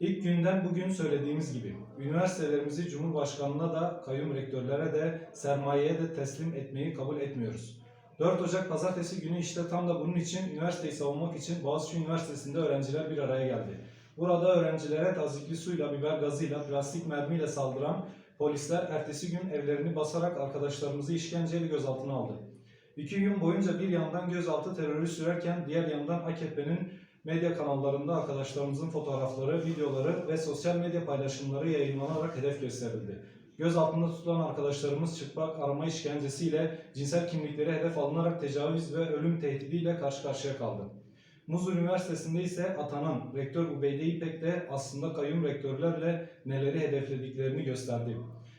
İlk günden bugün söylediğimiz gibi üniversitelerimizi Cumhurbaşkanı'na da kayyum rektörlere de sermayeye de teslim etmeyi kabul etmiyoruz. 4 Ocak pazartesi günü işte tam da bunun için üniversiteyi savunmak için Boğaziçi Üniversitesi'nde öğrenciler bir araya geldi. Burada öğrencilere tazikli suyla, biber gazıyla, plastik mermiyle saldıran polisler ertesi gün evlerini basarak arkadaşlarımızı işkenceyle gözaltına aldı. İki gün boyunca bir yandan gözaltı terörü sürerken diğer yandan AKP'nin medya kanallarında arkadaşlarımızın fotoğrafları, videoları ve sosyal medya paylaşımları yayınlanarak hedef gösterildi. Gözaltında tutulan arkadaşlarımız çıplak arama işkencesiyle cinsel kimlikleri hedef alınarak tecavüz ve ölüm tehdidiyle karşı karşıya kaldı. Muzur Üniversitesi'nde ise atanan rektör Ubeyde İpek de aslında kayyum rektörlerle neleri hedeflediklerini gösterdi.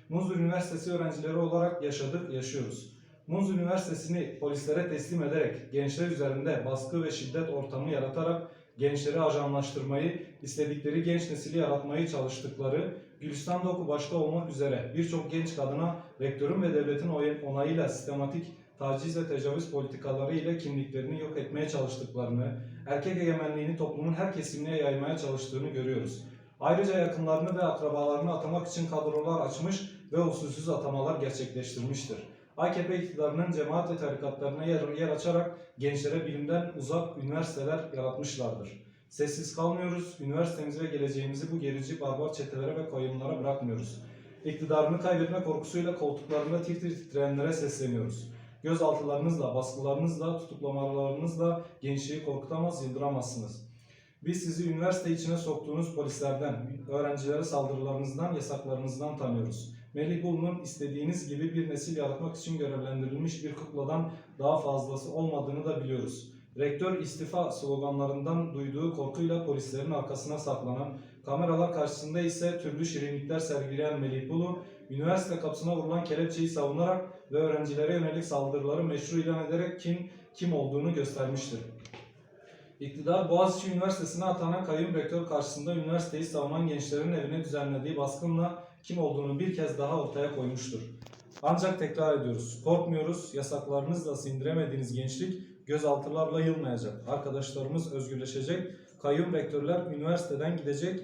Muzur Üniversitesi öğrencileri olarak yaşadık, yaşıyoruz. Muz Üniversitesi'ni polislere teslim ederek gençler üzerinde baskı ve şiddet ortamı yaratarak gençleri ajanlaştırmayı, istedikleri genç nesili yaratmayı çalıştıkları, Gülistan'da oku başta olmak üzere birçok genç kadına rektörün ve devletin onayıyla sistematik taciz ve tecavüz politikaları ile kimliklerini yok etmeye çalıştıklarını, erkek egemenliğini toplumun her kesimine yaymaya çalıştığını görüyoruz. Ayrıca yakınlarını ve akrabalarını atamak için kadrolar açmış ve usulsüz atamalar gerçekleştirmiştir. AKP iktidarının cemaat ve tarikatlarına yer, yer açarak gençlere bilimden uzak üniversiteler yaratmışlardır. Sessiz kalmıyoruz, üniversitemizi ve geleceğimizi bu gerici barbar çetelere ve koyunlara bırakmıyoruz. İktidarını kaybetme korkusuyla koltuklarında tir tir titreyenlere sesleniyoruz. Gözaltılarınızla, baskılarınızla, tutuklamalarınızla gençliği korkutamaz, yıldıramazsınız. Biz sizi üniversite içine soktuğunuz polislerden, öğrencilere saldırılarınızdan, yasaklarınızdan tanıyoruz. Melih Bulu'nun istediğiniz gibi bir nesil yaratmak için görevlendirilmiş bir kukladan daha fazlası olmadığını da biliyoruz. Rektör istifa sloganlarından duyduğu korkuyla polislerin arkasına saklanan, kameralar karşısında ise türlü şirinlikler sergileyen Melih Bulu, üniversite kapısına vurulan kelepçeyi savunarak ve öğrencilere yönelik saldırıları meşru ilan ederek kim kim olduğunu göstermiştir. İktidar Boğaziçi Üniversitesi'ne atanan kayyum rektör karşısında üniversiteyi savunan gençlerin evine düzenlediği baskınla kim olduğunu bir kez daha ortaya koymuştur. Ancak tekrar ediyoruz, korkmuyoruz, yasaklarınızla sindiremediğiniz gençlik gözaltılarla yılmayacak. Arkadaşlarımız özgürleşecek, kayyum rektörler üniversiteden gidecek,